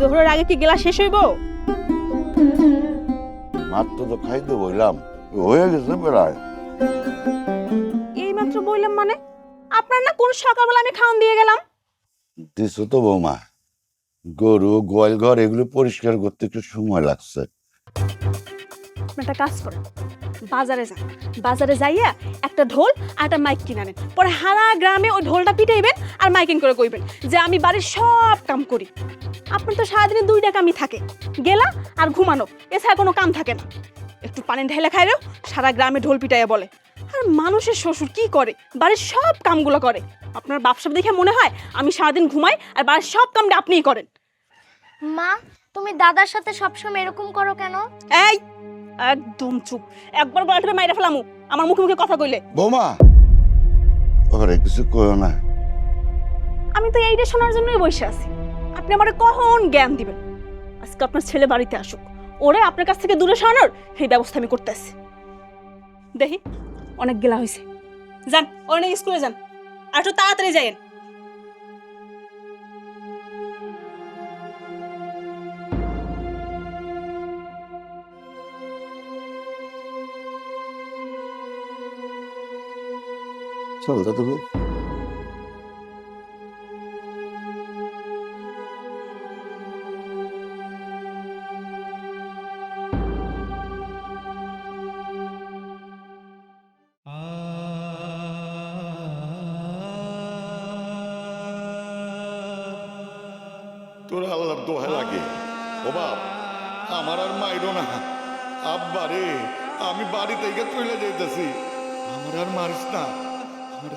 জোহরের আগে কি গেলা শেষ হইব? মাত্র তো খাইতে বললাম হয়ে গেছে প্রায়। এই মাত্র বললাম মানে? আপনার না কোন সকালবেলা আমি খাওয়ান দিয়ে গেলাম? দিছো তো বৌমা। গরু গোয়াল ঘর এগুলো পরিষ্কার করতে একটু সময় লাগছে। একটা কাজ করেন বাজারে যান। বাজারে যাইয়া একটা ঢোল আর একটা মাইক কিনে আনেন। পরে হারা গ্রামে ওই ঢোলটা পিটাইবেন আর মাইকিং করে কইবেন যে আমি বাড়ির সব কাম করি। আপনার তো সারাদিনে দুইটা কামই থাকে। গেলা আর ঘুমানো এছাড়া কোনো কাম থাকে না। একটু পানি ঢেলে খাইলেও সারা গ্রামে ঢোল পিটাইয়া বলে। আর মানুষের শ্বশুর কি করে? বাড়ির সব কামগুলো করে। আপনার ব্যবসা দেখে মনে হয় আমি সারাদিন ঘুমাই আর বাড়ির সব কামটা আপনিই করেন। মা তুমি দাদার সাথে সবসময় এরকম করো কেন? এই একদম চুপ। একবার গলাটা মাইরা ফেলামু। আমার মুখে মুখে কথা কইলে। বৌমা ওরে কিছু কইও না। আমি তো এইটা শোনার জন্যই বসে আছি। আপনি আমারে কখন জ্ঞান দিবেন? আজকে আপনার ছেলে বাড়িতে আসুক। ওরে আপনার কাছ থেকে দূরে সরানোর সেই ব্যবস্থা আমি করতেছি দেখি, অনেক গেলা হয়েছে যান নিয়ে স্কুলে যান। আর একটু তাড়াতাড়ি যাইয়েন। চল দাদু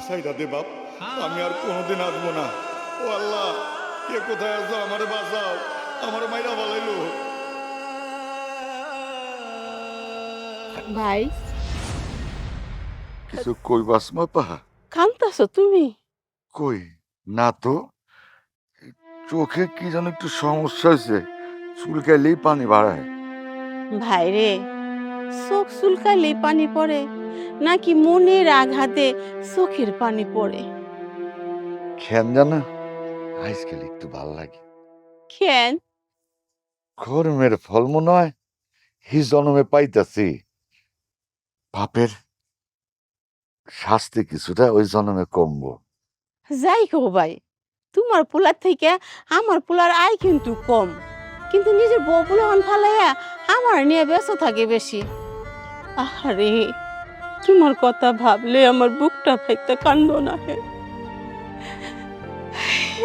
সাইডা দে বাপ। আমি আর কোনোদিন আসব না। ও আল্লাহ কে কোথায় আছো? আমারে বাঁচাও। আমার মাইরা বলাইলো ভাই। কিছু কইবাস মা পা কান্তাছ তুমি? কই? না তো। চোখে কি যেন একটু সমস্যা হয়েছে চুলকাইলেই পানি বাড়ায়। ভাই রে চোখ চুলকাইলে পানি পড়ে। নাকি মনের আঘাতে চোখের পানি পড়ে? খেন জানা আজকাল একটু ভালো লাগে। কেন কর্মের ফল মনে হয় হি জন্মে পাইতাছি। বাপের শাস্তি কিছুটা ওই জন্মে কমবো। যাই কো ভাই তোমার পোলার থেকে আমার পোলার আয় কিন্তু কম। কিন্তু নিজের বউ পোলাহান ফালাইয়া আমার নিয়ে ব্যস্ত থাকে বেশি। আরে তোমার কথা ভাবলে আমার বুকটা ফাইতে কান্দ না হে।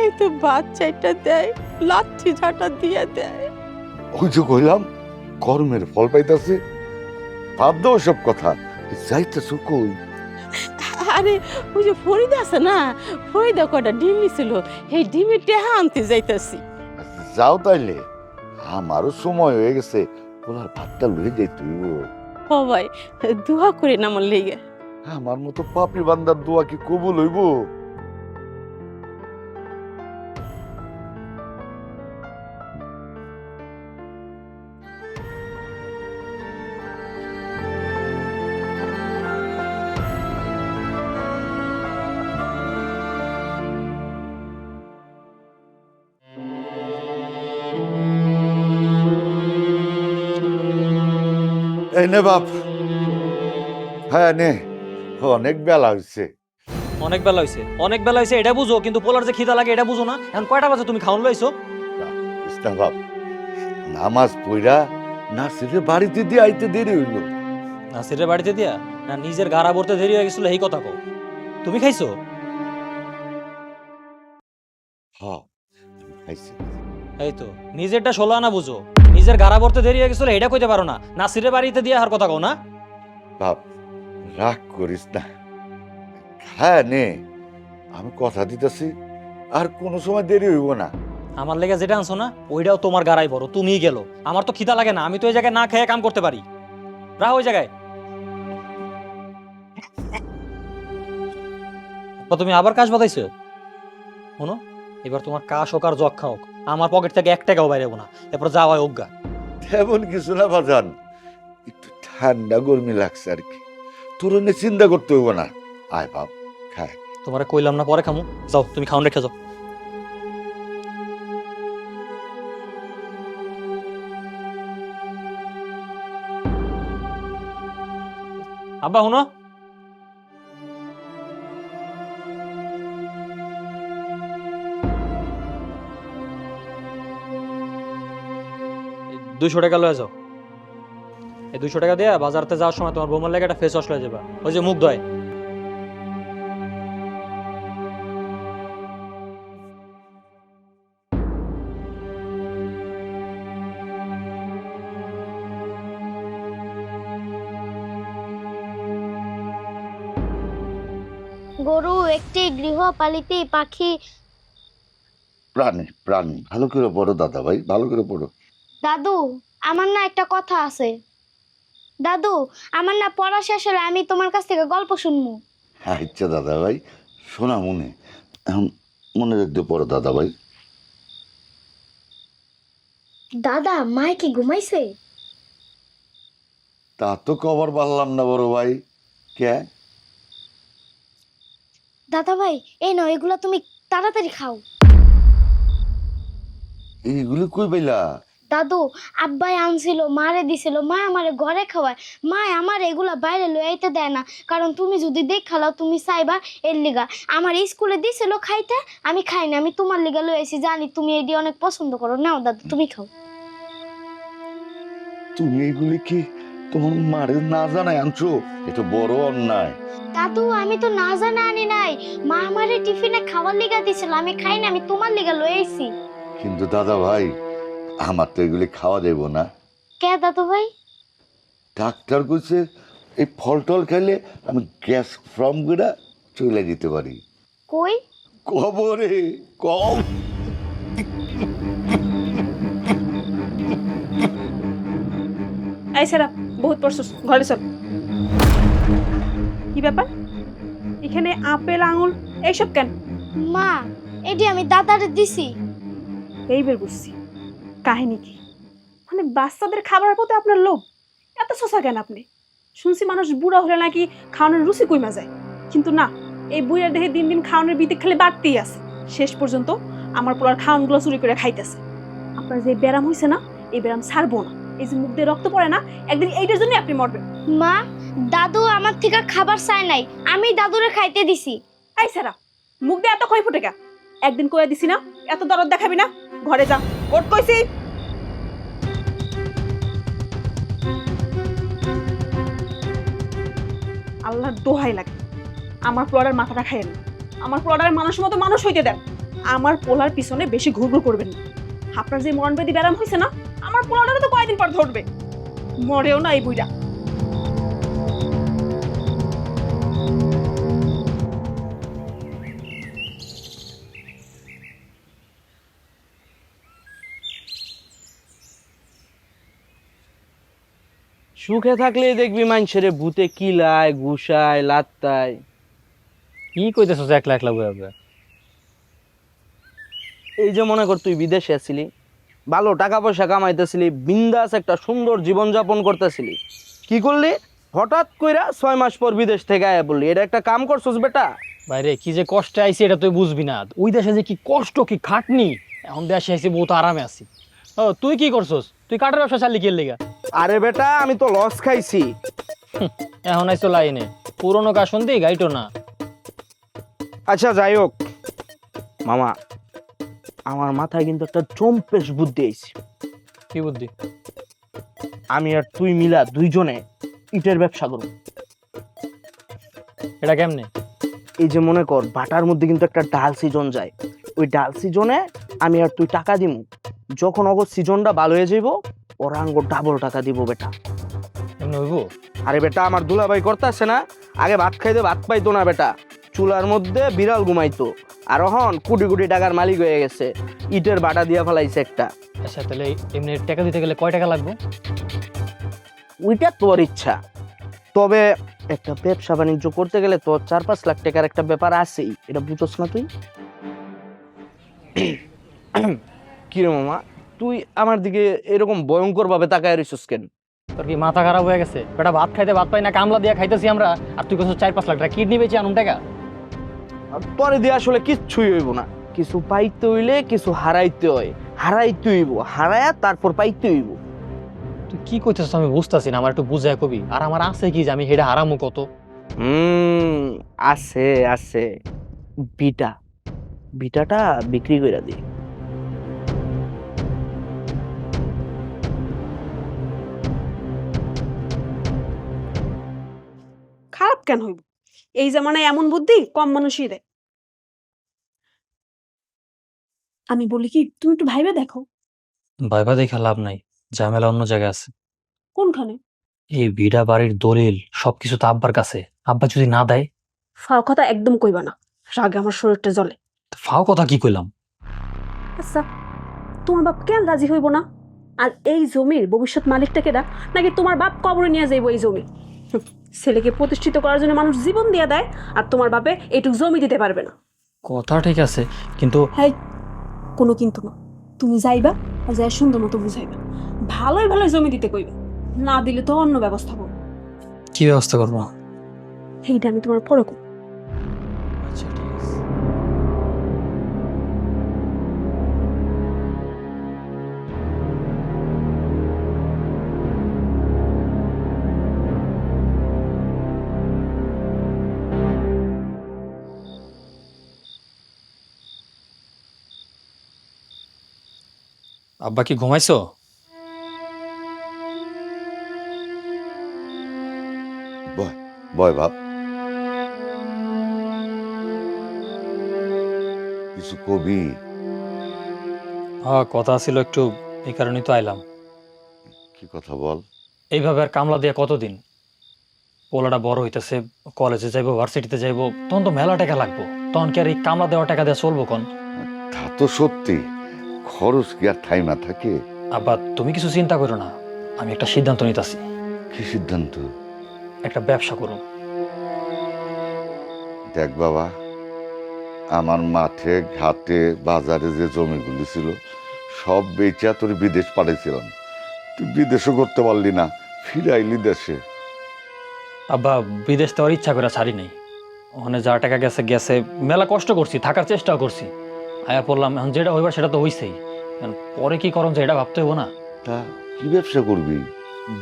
এই তো বাচ্চাটা দেয় লাঠি ঝাঁটা দিয়ে দেয়। ওই যে কইলাম কর্মের ফল পাইতাছে ভাব দাও সব কথা যাইতেছ কই? আরে ওই যে ফরিদা আছে না ফরিদা কটা ডিম ছিল এই ডিমের টেহা আনতে যাইতাছি। যাও তাইলে আমারও সময় হয়ে গেছে ওনার ভাতটা লুয়ে যাই তুই ও ভাই দুহা করে না আমার লেগে। আমার মতো পাপি বান্দার দোয়া কি কবুল হইব? এই নে বাপ। হ্যাঁ নে। অনেক বেলা হয়েছে অনেক বেলা হয়েছে অনেক বেলা হয়েছে এটা বুঝো কিন্তু পোলার যে খিদা লাগে এটা বুঝো না। এখন কয়টা বাজে তুমি খাওয়ান লইছো? ইসলাম বাপ। নামাজ পইরা নাসিরের বাড়িতে দিয়ে আইতে দেরি হইল। নাসিরের বাড়িতে দিয়া? না নিজের গাড়া ভরতে দেরি হয়ে গেছিল এই কথা কও। তুমি খাইছো? হ খাইছি। এই তো নিজেরটা ষোলো আনা বুঝো। নিজের গাড়া ভরতে দেরি হয়ে গেছিল এটা কইতে পারো না। নাসিরের বাড়িতে দিয়ে আর কথা কও না। বাপ রাগ করিস না। হ্যাঁ নে আমি কথা দিতেছি আর কোনো সময় দেরি হইব না। আমার লেগে যেটা আনছো না ওইটাও তোমার গাড়াই বড় তুমিই গেলো। আমার তো খিদা লাগে না আমি তো এই জায়গায় না খেয়ে কাম করতে পারি। রাহ ওই জায়গায়। তুমি আবার কাজ বাতাইছো শোনো এবার তোমার কাশ হোক আর জক খাওক আমার পকেট থেকে এক টাকাও বাইরে না। এরপর যাওয়াই অজ্ঞা। তেমন কিছু না বাজান একটু ঠান্ডা গরমি লাগছে আর কি। তোর চিন্তা করতে হইব না। আয় বাপ খায় কইলাম না পরে খামু। যাও তুমি খাওন রেখে যাও। আব্বা শুনো। দুশো টাকা লয়ে যাও। এই দুশো টাকা দিয়ে বাজারতে যাওয়ার সময় তোমার বৌমার লাগে একটা ফেস ওয়াশ লয়ে যাবা। ওই যে মুখ ধয়। গরু একটি গৃহপালিত পাখি। প্রাণী প্রাণী। ভালো করে পড়ো দাদা ভাই ভালো করে পড়ো। দাদু আমার না একটা কথা আছে। দাদু আমার না পড়া শেষ হলে আমি তোমার কাছ থেকে গল্প শুনব। আচ্ছা দাদা ভাই শোনা মনে। মনে রাখতে পড়ো দাদা ভাই দাদা মায় কি ঘুমাইছে? তা তো কবার পারলাম না বড় ভাই। কে? দাদা ভাই এই নয় এগুলো তুমি তাড়াতাড়ি খাও। এইগুলো কই পাইলা? দাদু আব্বাই আনছিল মারে দিছিল মা আমারে ঘরে খাওয়ায়। মা আমার এগুলা বাইরে লয়ে আইতে দেয় না। কারণ তুমি যদি দেখ খালাও তুমি চাইবা এর লিগা। আমার স্কুলে দিছিল খাইতে আমি খাই না আমি তোমার লিগা লয়ে আইছি জানি তুমি এটি অনেক পছন্দ করো। নাও দাদু তুমি খাও। তুমি এইগুলি কি তোমার মারে না জানাই আনছো? এটা বড় অন্যায়। দাদু আমি তো না জানা আনি নাই। মা আমারে টিফিনে খাওয়ার লিগা দিছিল আমি খাই না আমি তোমার লিগা লয়ে আইছি। কিন্তু দাদা ভাই আমার তো এগুলি খাওয়া দেব না। কে দাদু ভাই ডাক্তার কইছে এই ফল টল খাইলে আমি গ্যাস ফর্ম করে চলে যেতে পারি। কই? কবরে কম এই বহুত পড়ছস ঘরে চল। কি ব্যাপার? এখানে আপেল আঙুল এইসব কেন? মা এটি আমি দাদারে দিছি। এই বের বুঝছি। কাহিনী কি? মানে বাচ্চাদের খাবারের প্রতি আপনার লোভ? এত শসা কেন আপনি? শুনছি মানুষ বুড়া হলে নাকি খাওয়ানোর রুচি কইমা যায়। কিন্তু না এই বুড়ার দেহে দিন দিন খাওয়ানোর বিতে খেলে বাড়তেই আছে। শেষ পর্যন্ত আমার পোলার খাওয়ানগুলো চুরি করে খাইতেছে। আপনার যে ব্যারাম হয়েছে না এই ব্যারাম ছাড়বো না। এই যে মুখ দিয়ে রক্ত পড়ে না একদিন এইটার জন্য আপনি মরবেন। মা দাদু আমার থেকে খাবার চায় নাই। আমি দাদুরে খাইতে দিছি। এই সারা মুখ দিয়ে এত ক্ষয় ফুটে গা একদিন কয়ে দিছি না এত দরদ দেখাবি না ঘরে যা। ওট কইছি? আল্লাহর দোহাই লাগে। আমার পোলার মাথাটা খাইয়েন আমার পোলার মানুষের মতো মানুষ হইতে দেন। আমার পোলার পিছনে বেশি ঘুরঘুর করবেন না। আপনার যে মরণবেদি ব্যারাম হয়েছে না, আমার পোলারটা তো কয়দিন পর ধরবে? মরেও না এই বুইটা সুখে থাকলেই দেখবি মানুষের ভূতে কিলায়, ঘুষায়, লাত্তায়। কি কইতেছো একলা একলা বয়ে? এই যে মনে কর তুই বিদেশে আছিলি, ভালো টাকা পয়সা কামাইতেছিলি, বিন্দাস একটা সুন্দর জীবন যাপন করতেছিলি। কি করলি? হঠাৎ কইরা ছয় মাস পর বিদেশ থেকে আয়া বললি এটা একটা কাম করছস বেটা। বাইরে, কি যে কষ্টে আইছি এটা তুই বুঝবি না। ওই দেশে যে কি কষ্ট, কি খাটনি, এখন দেশে আইছি বহুত আরামে আছি। ও, তুই কি করছস? তুই কাঠের ব্যবসা চালি কি লিগা? আরে বেটা আমি তো লস খাইছি। এখন আইসো লাইনে। পুরনো কাশন দি গাইটো না। আচ্ছা যাই হোক। মামা আমার মাথায় কিন্তু একটা চম্পেশ বুদ্ধি আইছে। কি বুদ্ধি? আমি আর তুই মিলা দুইজনে ইটের ব্যবসা করব। এটা কেমনে? এই যে মনে কর বাটার মধ্যে কিন্তু একটা ডাল সিজন যায়। ওই ডাল সিজনে আমি আর তুই টাকা দিমু। যখন অগর সিজনটা ভালো হয়ে যাইব ওরা আঙ্গুর ডাবল টাকা দিব বেটা। আরে বেটা আমার দুলাভাই করতেছে না। আগে ভাত খাইতে ভাত পাইতো না বেটা। চুলার মধ্যে বিড়াল ঘুমাইতো। আর এখন কোটি কোটি টাকার মালিক হয়ে গেছে। ইটের বাটা দিয়া ফেলাইছে একটা। আচ্ছা তাহলে এমনি টাকা দিতে গেলে কয় টাকা লাগবে? ওইটা তোর ইচ্ছা। তবে একটা ব্যবসা বাণিজ্য করতে গেলে তোর চার পাঁচ লাখ টাকার একটা ব্যাপার আছেই। এটা বুঝোস না তুই? কিরে মামা তুই আমার দিকে এরকম ভয়ঙ্কর ভাবে তাকায় রইছিস কেন? তোর কি মাথা খারাপ হয়ে গেছে? বেটা ভাত খাইতে ভাত পাই না কামলা দিয়ে খাইতেছি আমরা আর তুই কত চার পাঁচ লাখ টাকা কিডনি বেচে আনুন টাকা? তোরে দিয়ে আসলে কিচ্ছুই হইব না। কিছু পাইতে হইলে কিছু হারাইতে হয়। হারাইতে হইব হারায়া তারপর পাইতে হইব। তুই কি কইতেছিস আমি বুঝতাছি না আমার একটু বুঝায় কবি। আর আমার আছে কি যে আমি হেডা হারামু কত? হুম আছে আছে। বিটা। বিটাটা বিক্রি করে দিই। খারাপ কেন হইব? এই জামানায় এমন বুদ্ধি কম মানুষই দেয়। আমি বলি কি তুমি একটু ভাইবে দেখো। ভাইবা দেখা লাভ নাই ঝামেলা অন্য জায়গায় আছে। কোনখানে? এই বিড়া বাড়ির দলিল সবকিছু তো আব্বার কাছে। আব্বা যদি না দেয়? ফাও কথা একদম কইবা না রাগে আমার শরীরটা জ্বলে। ফাও কথা কি কইলাম? আচ্ছা তোমার বাপ কেন রাজি হইব না? আর এই জমির ভবিষ্যৎ মালিকটা কেডা নাকি তোমার বাপ কবরে নিয়ে যাইব এই জমি? ছেলেকে প্রতিষ্ঠিত করার জন্য মানুষ জীবন দিয়ে দেয় আর তোমার বাপে এইটুক জমি দিতে পারবে না। কথা ঠিক আছে কিন্তু হ্যাঁ কোনো কিন্তু না। তুমি যাইবা আর যাই সুন্দর মতো বুঝাইবা। ভালোই ভালোই জমি দিতে কইবে। না দিলে তো অন্য ব্যবস্থা করব। কি ব্যবস্থা করব? এইটা আমি তোমার পরে কইবো। আব্বা কি ঘুমাইছো? বয় বয় বাপ। কিছু কবি? হ্যাঁ কথা ছিল একটু এই কারণেই তো আইলাম। কি কথা বল? এইভাবে আর কামলা দিয়ে কতদিন? পোলাটা বড় হইতেছে কলেজে যাইবো ভার্সিটিতে যাইবো তখন তো মেলা টাকা লাগবো। তখন কি আর এই কামলা দেওয়া টাকা দিয়ে চলবো কোন? তা তো সত্যি। খরচ কি আর ঠাইমা থাকে? আব্বা তুমি কিছু চিন্তা করো না। আমি একটা সিদ্ধান্ত নিতেছি। কি সিদ্ধান্ত? একটা ব্যবসা করো। দেখ বাবা আমার মাঠে ঘাটে বাজারে যে জমিগুলি ছিল সব বেচা তোর বিদেশ পাঠাইছিলাম। তুই বিদেশও করতে পারলি না ফিরে আইলি দেশে। আব্বা বিদেশ যাওয়ার ইচ্ছা করে ছাড়ি নাই। ওখানে যা টাকা গেছে গেছে। মেলা কষ্ট করছি থাকার চেষ্টাও করছি। আয়া পড়লাম এখন যেটা হইবার সেটা তো হইছেই। এখন পরে কি করম যে এটা ভাবতে হইব না? তা কি ব্যবসা করবি?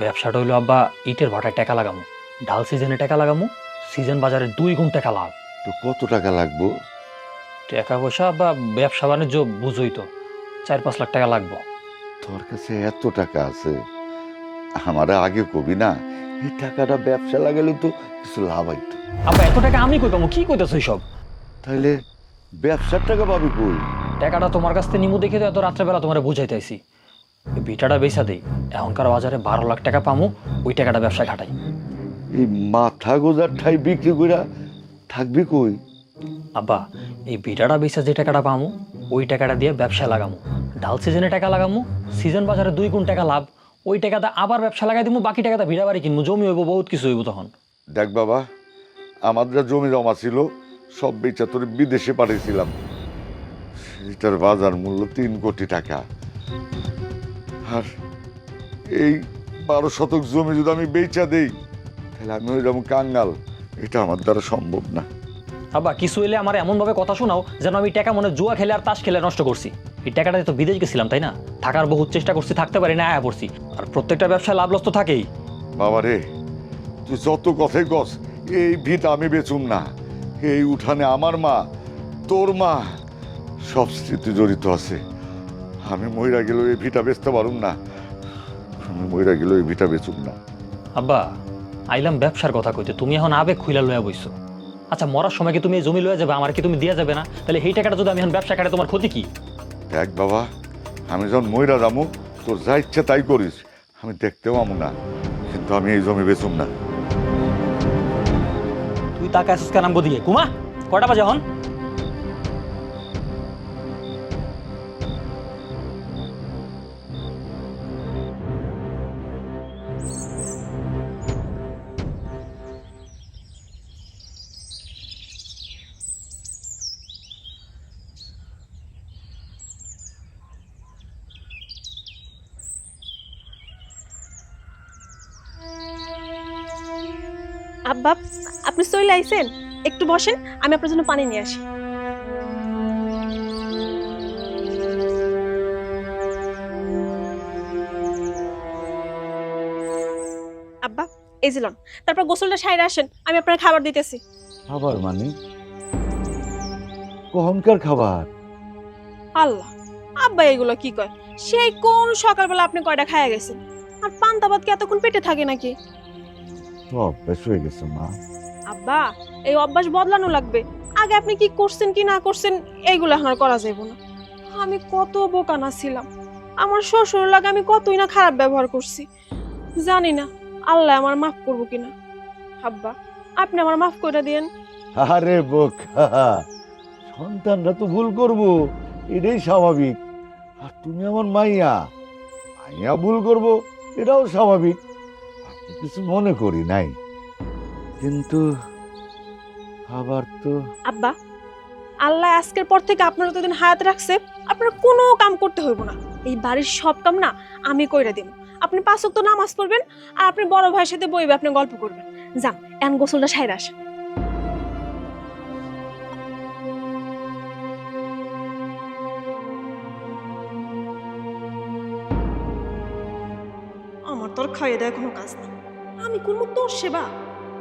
ব্যবসাটা হইল আব্বা ইটের ভাটায় টাকা লাগামু। ডাল সিজনে টাকা লাগামু সিজন বাজারে দুই গুণ টাকা লাভ। তো কত টাকা লাগবো? টাকা পয়সা বা ব্যবসা বাণিজ্য বুঝই তো চার পাঁচ লাখ টাকা লাগবো। তোর কাছে এত টাকা আছে আমার আগে কবি না এই টাকাটা ব্যবসা লাগালে তো কিছু লাভ হইতো। আব্বা এত টাকা আমি কই পাবো? কি কইতেছো সব তাইলে ব্যবসার টাকা পাবি কই? টাকাটা তোমার কাছ থেকে নিমু দেখে তো এত রাত্রেবেলা তোমার বুঝাইতেছি। বিটাটা বেচা দেই এখনকার বাজারে বারো লাখ টাকা পামু ওই টাকাটা ব্যবসায় খাটাই। এই মাথা গোজার ঠাই বিক্রি কইরা থাকবি কই? আব্বা এই বিটাটা বেচা যে টাকাটা পামু ওই টাকাটা দিয়ে ব্যবসায় লাগামু। ডাল সিজনে টাকা লাগামু সিজন বাজারে দুই গুণ টাকা লাভ ওই টাকাটা আবার ব্যবসা লাগাই দিমু বাকি টাকাটা ভিড়া বাড়ি কিনবো জমি হইব বহুত কিছু হইব তখন। দেখ বাবা আমার যা জমি জমা ছিল সব বেচা তোর বিদেশে পাঠিয়েছিলাম সেটার বাজার মূল্য তিন কোটি টাকা। আর এই বারো শতক জমি যদি আমি বেচা দেই তাহলে আমি ওইরকম কাঙ্গাল। এটা আমার দ্বারা সম্ভব না। আব্বা কিছু হইলে আমার এমনভাবে কথা শোনাও যেন আমি টাকা মনে জুয়া খেলে আর তাস খেলে নষ্ট করছি। এই টাকাটা তো বিদেশ গেছিলাম তাই না? থাকার বহুত চেষ্টা করছি থাকতে পারি না আয়া পড়ছি। আর প্রত্যেকটা ব্যবসায় লাভ লস তো থাকেই। বাবা রে তুই যত কথাই কস এই ভিত আমি বেচুম না। এই উঠানে আমার মা তোর মা সব স্মৃতি জড়িত আছে। আমি মহিলা গেলেও এই ভিটা বেচতে পারুম না। আমি মহিলা গেলেও এই ভিটা বেচুম না। আব্বা আইলাম ব্যবসার কথা কইতে তুমি এখন আবেগ খুইলা লয়া বইছো। আচ্ছা মরার সময় কি তুমি এই জমি লইয়া যাবে আমার কি তুমি দিয়া যাবে না? তাহলে এই টাকাটা যদি আমি এখন ব্যবসা কাটে তোমার ক্ষতি কি? দেখ বাবা আমি যখন মহিলা যাব তোর যা ইচ্ছে তাই করিস। আমি দেখতেও আমু না কিন্তু আমি এই জমি বেচুম না। তুই তাকে আসিস কেন? আমগো দিকে কুমা কটা বাজে এখন? আব্বা আপনি চলে আইছেন একটু বসেন আমি আপনার জন্য পানি নিয়ে আসি। এই যে লন তারপর গোসলটা সাইরে আসেন আমি আপনার খাবার দিতেছি। খাবার মানে? কখনকার খাবার? আল্লাহ আব্বা এগুলো কি কয়? সেই কোন সকালবেলা আপনি কয়টা খায়া গেছেন? আর পান্তা ভাত কি এতক্ষণ পেটে থাকে নাকি? অভ্যাস হয়ে গেছে মা। আব্বা এই অভ্যাস বদলানো লাগবে। আগে আপনি কি করছেন কি না করছেন এইগুলো এখন আর করা যাইব না। আমি কত বোকা না ছিলাম। আমার শ্বশুর লাগে আমি কতই না খারাপ ব্যবহার করছি। জানি না আল্লাহ আমার মাফ করব কিনা। আব্বা আপনি আমার মাফ করে দিয়েন। আরে বোকা সন্তানরা তো ভুল করব এটাই স্বাভাবিক। আর তুমি আমার মাইয়া মাইয়া ভুল করব এটাও স্বাভাবিক। কিছু মনে করি নাই। কিন্তু আবার তো আব্বা আল্লাহ আজকের পর থেকে আপনার যতদিন হায়াত রাখছে আপনার কোনো কাম করতে হইব না। এই বাড়ির সব কাম না আমি কইরা দিব আপনি পাঁচ ওয়াক্ত নামাজ পড়বেন আর আপনি বড় ভাইয়ের সাথে বইবে আপনি গল্প করবেন। যান এন গোসলটা সাইরা আসেন। আমার তোর খাইয়ে দেয় কোনো কাজ না আমি করব তোর সেবা।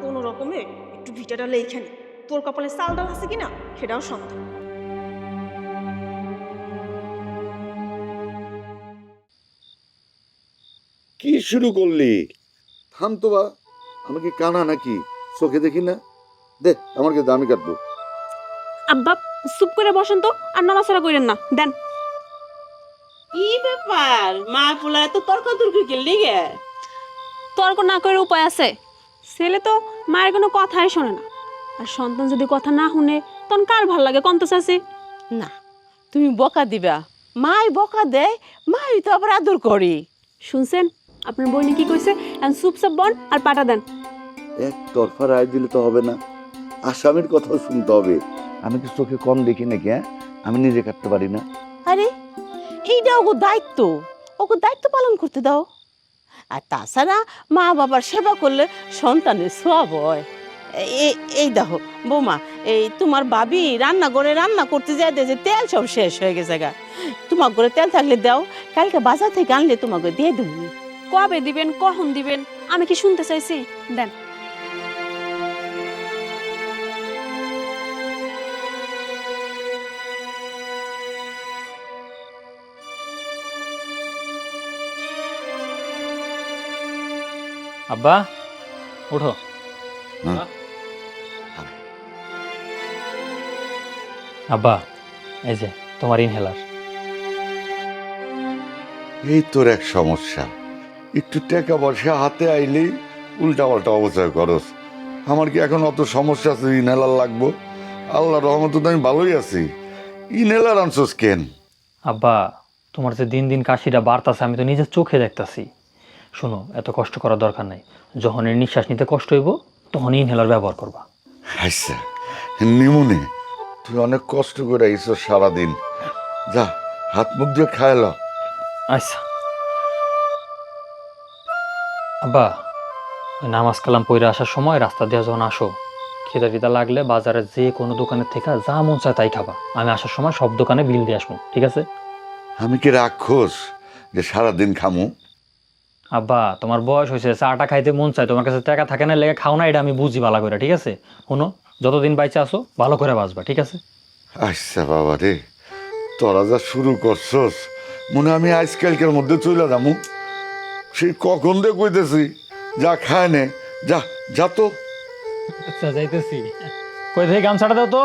কোনো রকমে একটু ভিটাটা লেখানি তোর কপালে চাল ডাল আছে কিনা সেটাও সন্দেহ। কি শুরু করলি? থাম তো বা আমি কি কানা নাকি? চোখে দেখি না? দে আমার কাছে আমি কাটবো। আব্বা চুপ করে বসেন তো আর নড়াচড়া করেন না। দেন। কি ব্যাপার? মা পোলা এত তর্ক তর্কি খেললি গে তর্ক না করে উপায় আছে। ছেলে তো মায়ের কোনো কথাই শোনে না। আর সন্তান যদি কথা না শুনে তখন কার ভালো লাগে কন্ত চাষি না তুমি বকা দিবা। মাই বকা দেয় মাই তো আবার আদর করি। শুনছেন? আপনার বইনি কি কইছে? চুপচাপ বন আর পাটা দেন। এক তরফা রায় দিলে তো হবে না। আসামির কথাও শুনতে হবে। আমি কি চোখে কম দেখি নাকি হ্যাঁ? আমি নিজে কাটতে পারি না। আরে এইটা ওগো দায়িত্ব। ওগো দায়িত্ব পালন করতে দাও। আর তাছাড়া মা বাবার সেবা করলে সন্তানের সব হয়। এই দেখো, বৌমা, এই তোমার বাবি রান্না করে রান্না করতে যায় যে তেল সব শেষ হয়ে গেছে গা। তোমার ঘরে তেল থাকলে দাও, কালকে বাজার থেকে আনলে তোমাকে দিয়ে দেবো। কবে দিবেন, কখন দিবেন? আমি কি শুনতে চাইছি? দেন। আব্বা ওঠো। আব্বা এই যে তোমার ইনহেলার এই তোর এক সমস্যা। একটু টাকা পয়সা হাতে আইলেই উল্টা পাল্টা অবচয় করস। আমার কি এখন অত সমস্যা আছে ইনহেলার লাগবো? আল্লাহ রহমত আমি ভালোই আছি। ইনহেলার আনছোস কেন? আব্বা তোমার যে দিন দিন কাশিটা বাড়তাছে আমি তো নিজের চোখে দেখতাছি। শোনো এত কষ্ট করার দরকার নাই। যখন এর নিঃশ্বাস নিতে কষ্ট হইব তখন ইনহেলার ব্যবহার করবা। আচ্ছা নিমুনে তুই অনেক কষ্ট করে আইস সারাদিন। যা হাত মুখ দিয়ে খাইল আচ্ছা। আব্বা নামাজ কালাম পইরা আসার সময় রাস্তা দিয়ে যখন আসো খিদা টিদা লাগলে বাজারে যে কোনো দোকানের থেকে যা মন চায় তাই খাবা। আমি আসার সময় সব দোকানে বিল দিয়ে আসব ঠিক আছে? আমি কি রাক্ষস যে সারাদিন খামু? আব্বা তোমার বয়স হয়েছে চাটা খাইতে মন চায় তোমার কাছে টাকা থাকে না লেগে খাও না এটা আমি বুঝি ভালো করে ঠিক আছে? শোনো যতদিন বাইচে আসো ভালো করে বাঁচবা ঠিক আছে? আচ্ছা বাবা রে তোরা যা শুরু করছস মনে আমি আজকালকের মধ্যে চলে যামু সেই কখন দিয়ে কইতেছি যা খায় নে যা যা তো। আচ্ছা যাইতেছি। কই থেকে গামছাটা দাও তো?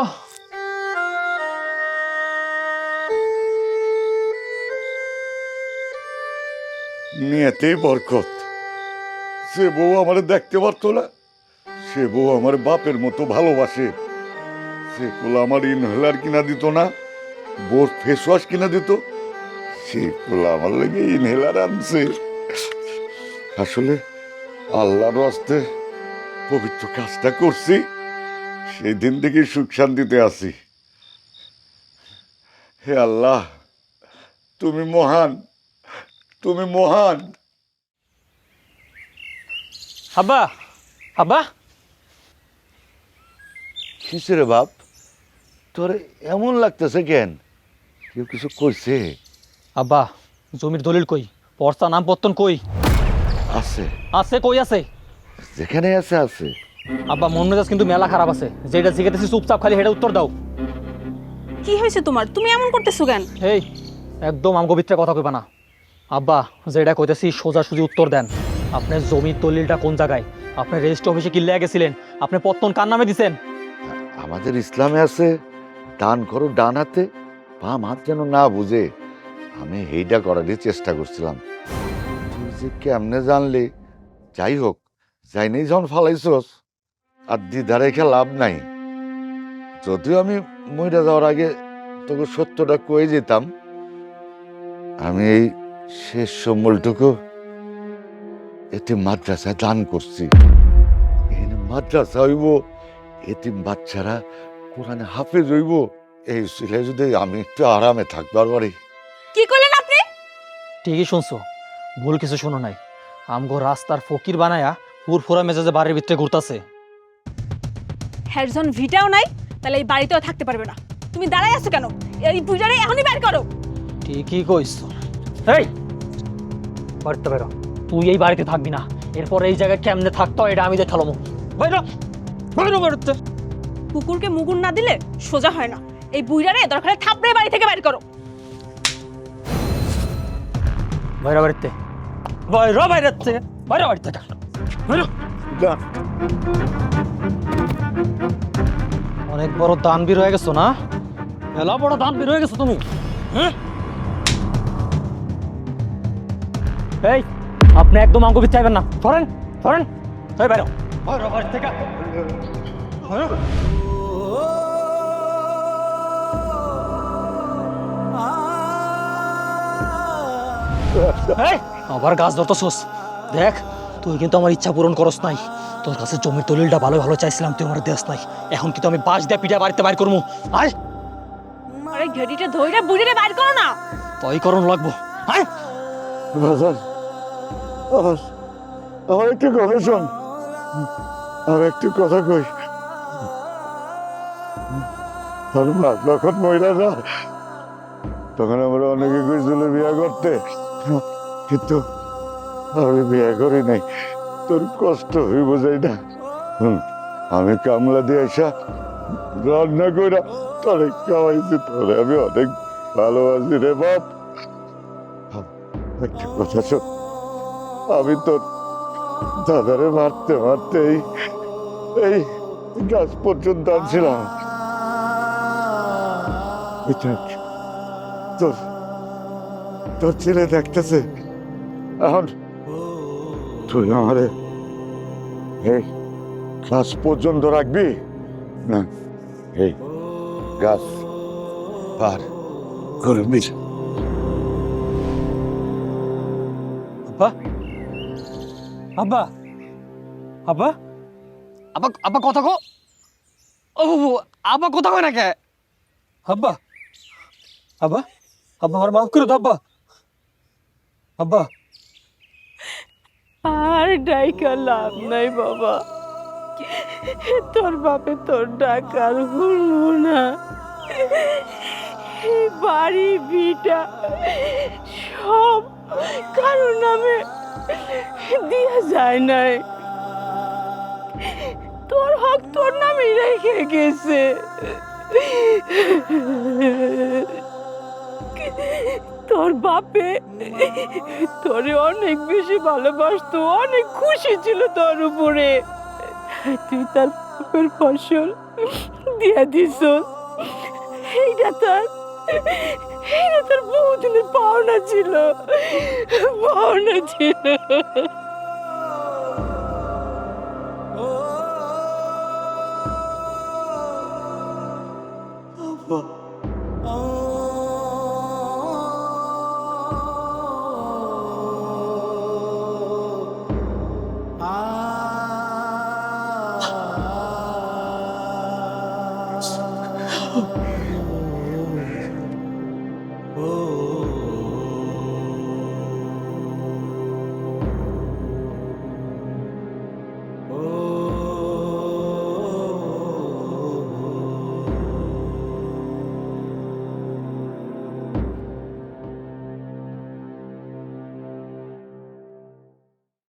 নিয়েতেই বরকত। সে বউ আমার দেখতে পারতো না। সে বউ আমার বাপের মতো ভালোবাসে। সে কোলা আমার ইনহেলার কিনা দিত না, বোর ফেস ওয়াশ কিনা দিত। সে কোলা আমার লেগে ইনহেলার আনছে। আসলে আল্লাহর হস্তে পবিত্র কাজটা করছি সেই দিন থেকে সুখ শান্তিতে আছি। হে আল্লাহ, তুমি মহান। তুমি মহান। আব্বা আব্বা কিসে রে বাপ? তোর এমন লাগতেছে কেন? কেউ কিছু কইছে? আব্বা জমির দলিল কই? পর্চা নাম পত্তন কই? আছে। আছে কই আছে? যেখানে আছে আছে। আব্বা মন মেজাজ কিন্তু মেলা খারাপ আছে। যেটা জিজ্ঞেতেছি চুপচাপ খালি হেটা উত্তর দাও। কি হয়েছে তোমার? তুমি এমন করতেছো কেন? এই একদম আমগো ভিতরে কথা কইবা না। আব্বা, যেটা কইতেছি সোজাসুজি উত্তর দেন। আপনার জমির দলিলটা কোন জায়গায়? আপনি রেজিস্ট্রি অফিসে কিনলে গেছিলেন? আপনি পত্তন কার নামে দিছেন? আমাদের ইসলামে আছে, দান করো ডান হাতে, বাম হাত যেন না বুঝে। আমি এইটা করারই চেষ্টা করছিলাম। তুই যে কেমনে জানলি? যাই হোক, যাই নেই যখন ফালাইছস, আর দ্বিধা রেখে লাভ নাই। যদিও আমি মইরা যাওয়ার আগে তোকে সত্যটা কয়ে যেতাম আমি এই শেষ সম্বলটুকু এতে মাদ্রাসায় দান করছি। এখানে মাদ্রাসা হইব এতিম বাচ্চারা কোরআনে হাফেজ হইব। এই ছিল যদি আমি একটু আরামে থাকবার পারি কি করলেন আপনি? ঠিকই শুনছো ভুল কিছু শুনো নাই। আমগো রাস্তার ফকির বানায়া পুরফুরা মেজাজে বাড়ির ভিতরে ঘুরতাছে। হ্যারজন ভিটাও নাই তাহলে এই বাড়িতেও থাকতে পারবে না। তুমি দাঁড়াই আছো কেন? এই পূজারে এখনই বের করো। ঠিকই কইছো। এই বাড়িতে বেরো। তুই এই বাড়িতে থাকবি না। এরপর এই জায়গায় কেমনে থাকতো এটা আমি দেখালাম বাইরো বাইরো বাড়িতে। কুকুরকে মুগুর না দিলে সোজা হয় না। এই বুইরারে দরকার থাপড়ে বাড়ি থেকে বের করো। বাইরে বাড়িতে। বাইরো বাইরে থেকে বাইরে বাড়ি থেকে। বাইরো অনেক বড় দান বীর হয়ে গেছো না? মেলা বড় দান বীর হয়ে গেছো তুমি। হ্যাঁ? এই আপনি একদম ভিতরে চাইবেন না। ধরেন ধরেন। বাইরো। বাইরো থেকে। আবার গাছ ধরতেছোস। দেখ তুই কিন্তু আমার ইচ্ছা পূরণ করস নাই। তোর কাছে জমির দলিলটা ভালো ভালো চাইছিলাম তুই আমার দেশ নাই। এখন কিন্তু আমি বাস দিয়ে পিঠা বাড়িতে বাইর করব আয়। আরে ঘড়িটা ধইরা বুইরারে বের করো না। তাই করণ লাগবো। আয়। বাজার। আমার একটু কথা শোন। আর একটু কথা কই। যখন মহিলা যা তখন আমরা অনেকে কইছিল বিয়া করতে। কিন্তু আমি বিয়া করি নাই। তোর কষ্ট হইব যাই না। আমি কামলা দিয়ে আসা রান্না কইরা তোরে খাওয়াইছি তোরে। আমি অনেক ভালোবাসি রে বাপ। একটা কথা শোন। আমি তোর দাদারে মারতে মারতে এই এই গাছ পর্যন্ত আনছিলাম। তোর তোর ছেলে দেখতেছে। এখন তুই আমারে এই গাছ পর্যন্ত রাখবি? না, এই গাছ পার করবি আব্বা। আব্বা আব্বা। আব্বা আব্বা কথা কো ও আব্বা কথা কয় না কে? আব্বা আব্বা আব্বা আমার মাফ করে দাও আব্বা। আব্বা। আর ডাইকা লাভ নাই বাবা। তোর বাপে তোর ডাকার শুনব না বাড়ি ভিটা সব কারোর নামে দিয়া যায় নাই। তোর হক তোর নামে রেখে গেছে। তোর বাপে তোরে অনেক বেশি ভালোবাসতো, অনেক খুশি ছিল তোর উপরে। তুই তার বাপের ফসল দিয়া দিস। এইটা তার এটা তার বহুদিনের পাওনা ছিল পাওনা ছিল Oh.